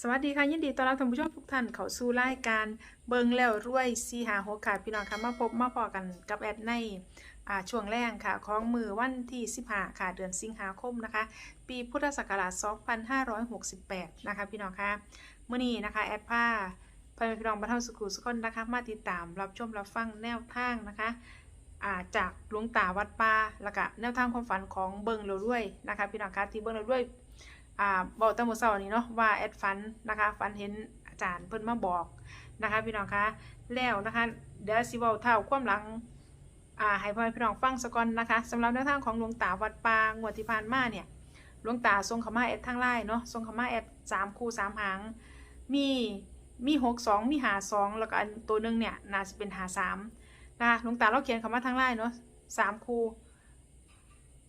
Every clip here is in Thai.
สวัสดีค่ะ ยินดีต้อนรับท่านผู้ชมทุกท่านเข้าสู่รายการเบิงแล้วรวยซีหาหกค่ะพี่น้องค่ะมาพบมาพอกันกับแอดในช่วงแรกค่ะ ของมือวันที่15ค่ะเดือนสิงหาคมนะคะ ปีพุทธศักราช2568 นะคะ พี่น้องค่ะเมื่อนี้นะคะ แอดผ้าพ่อแม่พี่น้องบรรเทาสุขุสุขคนนะคะ มาติดตามรับชมรับฟังแนวทางนะคะาจากหลวงตาวัดป่าแล้วก็แนวทางความฝันของเบิงแล้วรวยนะคะ พี่น้องค่ะที่เบิงแล้วรวย อ่าบอกตั้งแต่เช้านี้เนาะว่าแอดฟันนะคะฟันเห็นอาจารย์เพิ่นมาบอกนะคะพี่น้องคะแล้วนะคะเดี๋ยวสิเว้าเท่าความหลังอ่าให้พ่อพี่น้องฟังสก่อนนะคะสำหรับแนวทางของหลวงตาวัดปางวดที่ผ่านมาเนี่ยหลวงตาทรงขามาแอดทางไลน์เนาะทรงขามาแอดสามคู่สามหาง มีมีหกสองมีหาสองแล้วก็อันตัวหนึ่งเนี่ยน่าจะเป็นหาสามนะคะหลวงตาเราเขียนเขามาทางไลน์เนาะสามคู่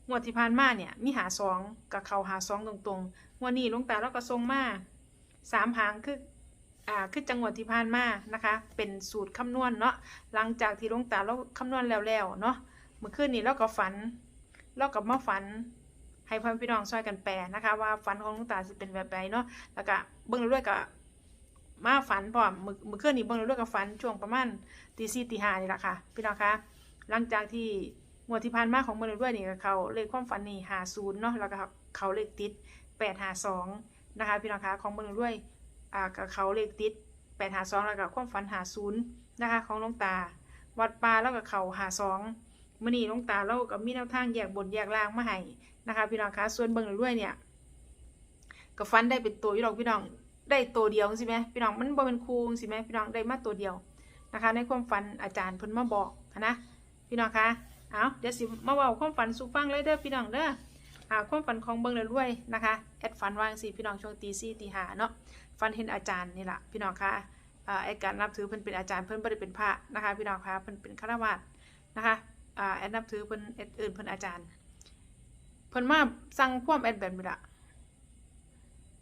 งวดที่ผ่านมาเนี่ยมีหาสองกับเขาหาสองตรงๆงวดนี้ลุงตาเราก็ทรงมาสามหางคืออ่าคือจังหวัดที่ผ่านมานะคะ เป็นสูตรคำนวณเนาะหลังจากที่ลุงตาเราคำนวณแล้วๆเนาะเมื่อคืนนี้เราก็ฝันเราก็มาฝันให้พ่อพี่น้องช่วยกันแปลนะคะ ว่าฝันของลุงตาจะเป็นแบบใดเนาะแล้วก็เบิ่งด้วยกับมาฝันพร้อมมือมือคืนนี้เบิ่งด้วยกับฝันช่วงประมาณตีสี่ตีห้านี่แหละค่ะพี่น้องคะหลังจากที่ งวดที่ผ่านมาของมือด้วยนี่ก็เขาเลขความฝันนี่หาศูนย์เนาะแล้วก็เขาเลขติดแปดหาสองนะคะพี่น้องคะของมือด้วยอ่ากับเขาเลขติดแปดหาสองแล้วก็ความฝันหาศูนย์นะคะของลวงตา วัดปลาแล้วก็เขาหาสองมื่อนี้ลวงตาเราก็มีแนวทางแยกบนแยกล่างมาให้นะคะพี่น้องคะส่วนเบิ่งด้วยเนี่ยก็ฟันได้เป็นตัวอยู่ดอกพี่น้องได้ตัวเดียวสิไหมพี่น้องมันบ่เป็นคูสิไหมพี่น้องได้มาตัวเดียวนะคะ ในความฝันอาจารย์เพิ่นมาบอกนะพี่น้องคะ เอาเดี๋ยวสิมาเว่าความฝันสู่ฟังเลยเด้อพี่น้องเด้ออ่าความฝันของเบิ่งเลยด้วยนะคะแอดฝันวางสิพี่น้องช่วงตีสี่ตีห้าเนาะฝันเห็นอาจารย์นี่แหละพี่น้องคะอ่าแอดการนับถือเพิ่นเป็นอาจารย์เพิ่นบ่ได้เป็นพระนะคะ พี่น้องคะเพิ่นเป็นฆราวาสนะคะอ่าแอดนับถือเพิ่นแอดเอื่นเพิ่นอาจารย์ เพิ่นมาสั่งควมแอดแบบนี้ละ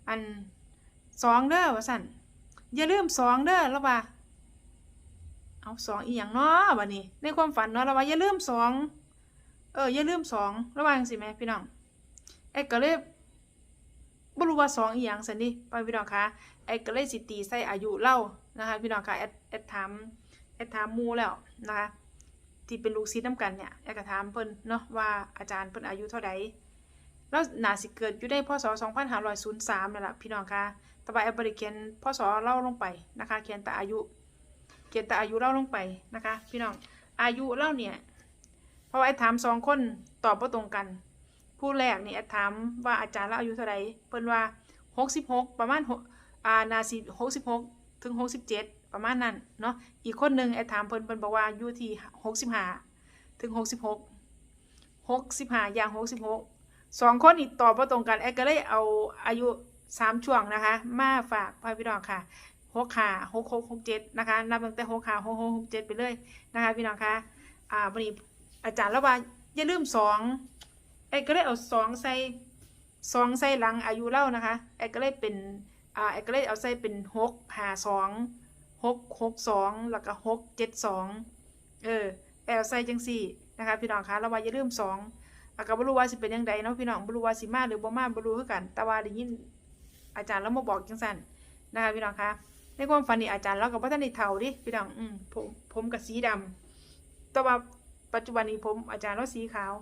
อันสองเด้อว่าสั่นอย่าลืมสองเด้อแล้วว่า เอาสองอีหยังเนาะบัดนี้ ในความฝันเนาะเราว่าอย่าลืมสองเอออย่าลืมสองระวังสิแม่พี่น้องไอ้ก็เลยบ่รู้ว่าสองอีหยังสันนี่ไปพี่น้องคะไอ้ก็เลยสิตีใส่อายุเล่านะคะพี่น้องคะแอดแอดถามแอดถามมูแล้วนะคะที่เป็นลูกศิษย์นํกันเนี่ยแอดก็ถามเพิ่นเนาะว่าอาจารย์เพิ่นอายุเท่าใดแล้วน่าสิเกิดอยู่ในพศ2503นั่นแหละพี่น้องคะแต่ว่าแอดบ่ได้เขียนพศเล่าลงไปนะคะเขียนแต่อายุ เขียนแต่อายุเล่าลงไปนะคะ พี่น้องอายุเล่าเนี่ยเพราะไอ้ถามสองคนตอบบ่ตรงกัน ผู้แรกนี่ไอ้ถามว่าอาจารย์เราอายุเท่าไหร่เพิ่นว่าหกสิบหกประมาณหกอ่านาสิหกสิบหกถึงหกสิบเจ็ดประมาณนั้นเนาะอีกคนหนึ่งไอ้ถามเพิ่นเพิ่นบอกว่าอยู่ที่หกสิบห้าถึงหกสิบหกหกสิบห้าอย่างหกสิบหกสองคนนี่ตอบบ่ตรงกันไอ้ก็เลยเอาอายุสามช่วงนะคะ มาฝากพ่อพี่น้องค่ะ หกขาหกหกหกเจ็ดนะคะ นับตั้งแต่หกขาหกหกหกเจ็ดไปเลยนะคะ พี่น้องคะอ่าวันนี้อาจารย์แล้วว่าอย่าลืมสองไอ้ก็เลยเอาสองใส่สองใส่หลังอายุเล่านะคะไอ้ก็เลยเป็นอ่าไอ้ก็เลยเอาใส่เป็นหกหาสองหกหกสองแล้วก็หกเจ็ดสองเออแอลใส่จังสี่นะคะพี่น้องคะแล้วว่าอย่าลืมสองอาก็บรูว่าสิเป็นยังไงเนาะพี่น้องบรูว่าสิมาหรือบ่มาบรู้คือกัน แต่ว่าได้ยินอาจารย์แล้วมาบอกจังซั่นนะคะพี่น้องคะ ในความฝันนี่อาจารย์เรากับว่าท่านได้เทาดิพี่น้องอืมผมผมกับสีดำแต่ว่าปัจจุบันนี้ผมอาจารย์เราสีขาว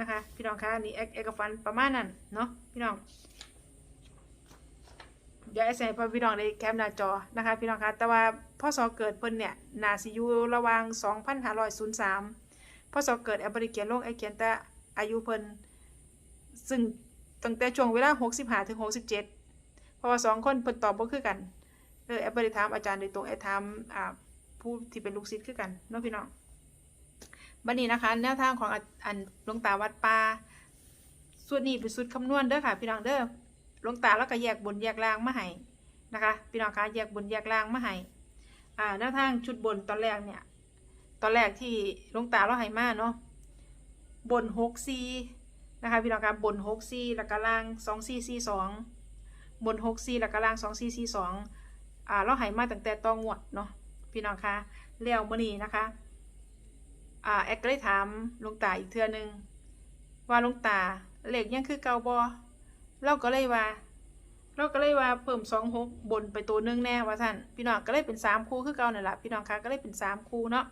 นะคะ พี่น้องคะนี่เอกเอกฟันประมาณนั้นเนาะพี่น้องเดี๋ยวไอ้ใส่พอพี่น้องได้แคปหน้าจอนะคะพี่น้องคะแต่ว่าพ่อสอเกิดเพิ่นเนี่ยนาซิยูระหว่าง2503พ่อสอเกิดแอบริเกียนโลกไอเขียนแต่อายุเพิ่นซึ่งตั้งแต่ช่วงเวลา65ถึง67เพราะว่าสองคนเพิ่นตอบบ่คือกัน อแอปบริถามอาจารย์โดยตรงแอปถามอ่าผู้ที่เป็นลูกศิษย์คือกันเนาะพี่น้องบัดนี้นะคะ แนวทางของอันหลวงตาวัดป่าส่วนนี้เป็นสูตรคำนวณเด้อค่ะ พี่น้องเด้อหลวงตาแล้วก็แยกบนแยกล่างมาให้นะคะ พี่น้องคะแยกบนแยกล่างมาให้อ่าแนวทางชุดบนตอนแรกเนี่ย ตอนแรกที่หลวงตาเราให้มาเนาะบนหกซีนะคะพี่น้องคะบนหกซีแล้วก็ล่างสองซีซีสองบนหกสี่แล้วก็ล่างสองสี่สี่สอง อ่าเราหายมาตั้งแต่ตองวดเนาะพี่น้องคะแล้วมื่อนี้นะคะอ่าแอดก็เลยถามลุงตาอีกเทื่อนึง ว่าลุงตาเหลขยังคือเกาบอเราก็เลยว่า เราก็เลยว่าเพิ่มสองหกบนไปตัวหนึงแน่ว่าท่านพี่น้องก็เลยเป็นสามคู่คือเก่านั่นแหละพี่น้องคะก็เลยเป็นสามคู่เนาะ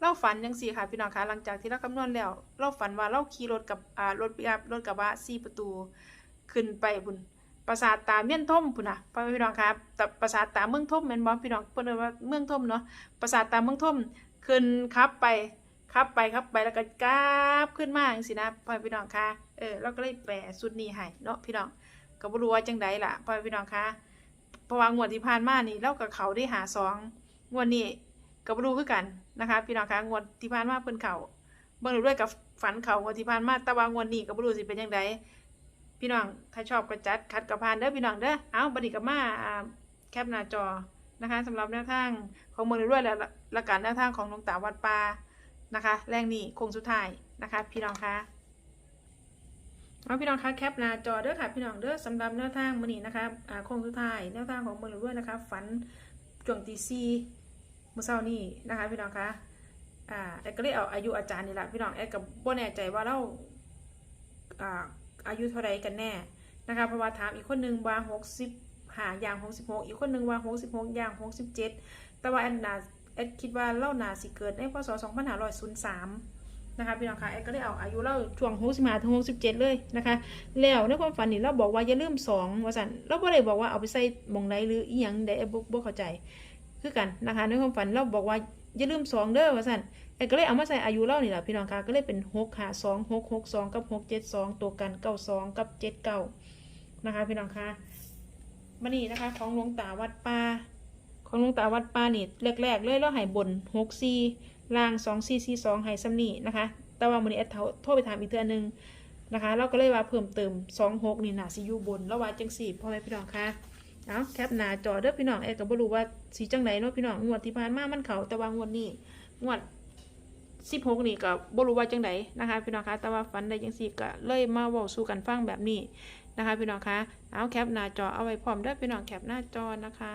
เราฝันยังสี่ค่ะพี่น้องคะหลังจากที่เราคำนวณแล้วเราฝันว่าเราขี่รถกับอ่ารถปิกอัพรถกระบะสี่ประตูขึ้นไปบุญ ปราสาทตาเมี่ยนท่มพุ่นนะพ่อพี่น้องครับแต่ปราสาทตาเมืองท่มแม่นบ่พี่น้องเพิ่นว่าเมืองท่มเนาะปราสาทตาเมืองท่มขึ้นขับไปขับไปขับไปแล้วก็กราบขึ้นมาจังซี่นะพ่อพี่น้องค่ะเออเราก็เลยแปลสุดนี้ให้เนาะพี่น้องก็บ่รู้ว่าจังใดล่ะพ่อพี่น้องค่ะเพราะว่างวดที่ผ่านมานี่เรากับเขาได้หาสองงวดนี้ก็บ่รู้คือกันนะคะ พี่น้องค่ะงวดที่ผ่านมาเพิ่นเขาเบิ่งด้วยกับฝันเขางวดที่ผ่านมาแต่ว่างวดนี้ก็บ่รู้สิเป็นจังได พี่น้องถ้าชอบก็จัดคัดกับพานเด้อพี่น้องเด้อเอาบันี้ก็มาอ่แคปหน้าจอนะคะสำหรับแนวทางของเมืองรวยและละการแนวทางของหลวงตาวัดปานะคะ แรงนี้คงสุดท้ายนะคะ พี่น้องคะเอาพี่น้องคะแคปหน้าจอเด้อค่ะพี่น้องเด้อสำหรับแนวทางมือนี้นะคะคงสุดท้ายแนวทางของเมืองรวยนะคะ ฝันช่วงตีสี่มื้อเช้านี้นะคะ พี่น้องคะอ่าแอดก็เลยเอาอายุอาจารย์นี่แหละพี่น้องแอดก็บ่แน่ใจว่าเราอ่า อายุเท่าไรกันแน่นะคะเพราะว่าถามอีกคนหนึ่งว่าหกสิบหาอย่างหกสิบหกอีกคนหนึ่งว่าหกสิบหกอย่างหกสิบเจ็ดแต่ว่าแอนนาแอดคิดว่าเล่านาสิเกิดในพศสองพันห้าร้อยศูนย์สามนะคะพี่น้องคะแอดก็ได้เอาอายุเล่าช่วงหกสิบห้าถึงหกสิบเจ็ดเลยนะคะ แล้วในความฝันนี่เราบอกว่าอย่าลืมสองว่าสันเราไม่ได้บอกว่าเอาไปใส่มองใดหรืออีหยังใดแอดบ่บ่เข้าใจคือกันนะคะในความฝันเราบอกว่า อย่าลืมสองเด้อว่าสันแอดก็เลยเอามาใส่อายุเล่านี่แหละพี่น้องคะก็เลยเป็นหกหาสองหกหกสองกับหกเจ็ดสองตัวกันเก้าสองกับเจ็ดเก้านะคะพี่น้องคะมานี่นะคะ ของหลวงตาวัดป่าของหลวงตาวัดป่านี่แรกๆเลยเราให้บนหกสี่ล่างสองสี่สี่สองให้ซ้ำนี่นะคะ แต่ว่ามันนี้แอดโทรไปถามอีกเทื่อนึงนะคะ เราก็เลยว่าเพิ่มเติมสองหกนี่หนาสิอยู่บนแล้วว่าจังสี่พ่อแม่พี่น้องคะ เอาแคปหน้าจอเด้อพี่น้องแอดก็บ่รู้ว่าสีจังไหนเนาะพี่น้องงวดที่ผ่านมามันเขาแต่ว่างวดนี้งวดสิบหกนี่ก็บ่รู้ว่าจังไดนะคะพี่น้องคะแต่ว่าฝันได้จังสี่ก็เลยมาเว้าสู่กันฟังแบบนี้นะคะพี่น้องคะเอาแคปหน้าจอเอาไว้พร้อมเด้อพี่น้องแคปหน้าจอนะคะ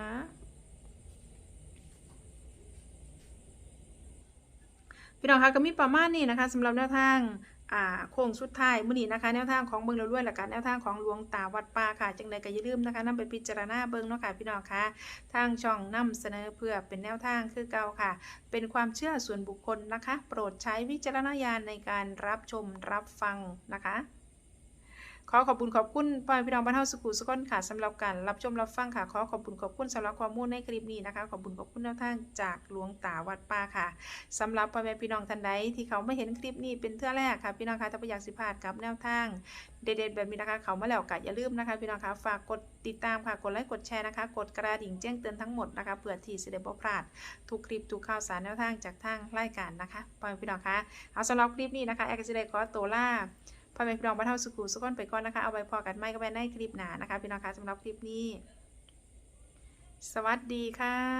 พี่น้องคะก็มีประมาณนี้นะคะสำหรับแนวทาง โค้งสุดท้ายมื้อนี้นะคะ แนวทางของเบิงเราด้วยหละกันแนวทางของหลวงตาวัดป่าค่ะ จังใดก็อย่าลืมนะคะนำไปพิจารณาเบิงเนาะค่ะพี่น้องคะทางช่องนำเสนอเพื่อเป็นแนวทางคือเก่าค่ะ เป็นความเชื่อส่วนบุคคลนะคะ โปรดใช้วิจารณญาณในการรับชมรับฟังนะคะ ขอขอบคุณขอบคุณพ่อแม่พี่น้องบ้านเฮาสุขุสุขนค่ะสำหรับการรับชมรับฟังค่ะขอขอบคุณขอบคุณสำหรับข้อมูลในคลิปนี้นะคะขอบคุณขอบคุณแนวทางจากหลวงตาวัดป่าค่ะสำหรับพ่อแม่พี่น้องท่านใดที่เขาไม่เห็นคลิปนี้เป็นเทื่อแรกค่ะพี่น้องคะถ้าอยากสิพลาดกับแนวทางเด็ดๆแบบนี้นะคะ เขามาแล้วก็อย่าลืมนะคะพี่น้องคะฝากกดติดตามค่ะกดไลค์กดแชร์นะคะ กดกระดิ่งแจ้งเตือนทั้งหมดนะคะเพื่อที่จะได้บ่พลาดทุกคลิปทุกข่าวสารแนวทางจากทางรายการนะคะพ่อแม่พี่น้องคะเอาสำหรับคลิปนี้นะคะแอคจะได้ขอตัวลา พ่อแม่พี่น้องบ้านเฮาสุขุสุขคนไปก่อนนะคะ เอาไว้พอกันไม่ก็ไปในคลิปหนานะคะ พี่น้องคะสำหรับคลิปนี้ สวัสดีค่ะ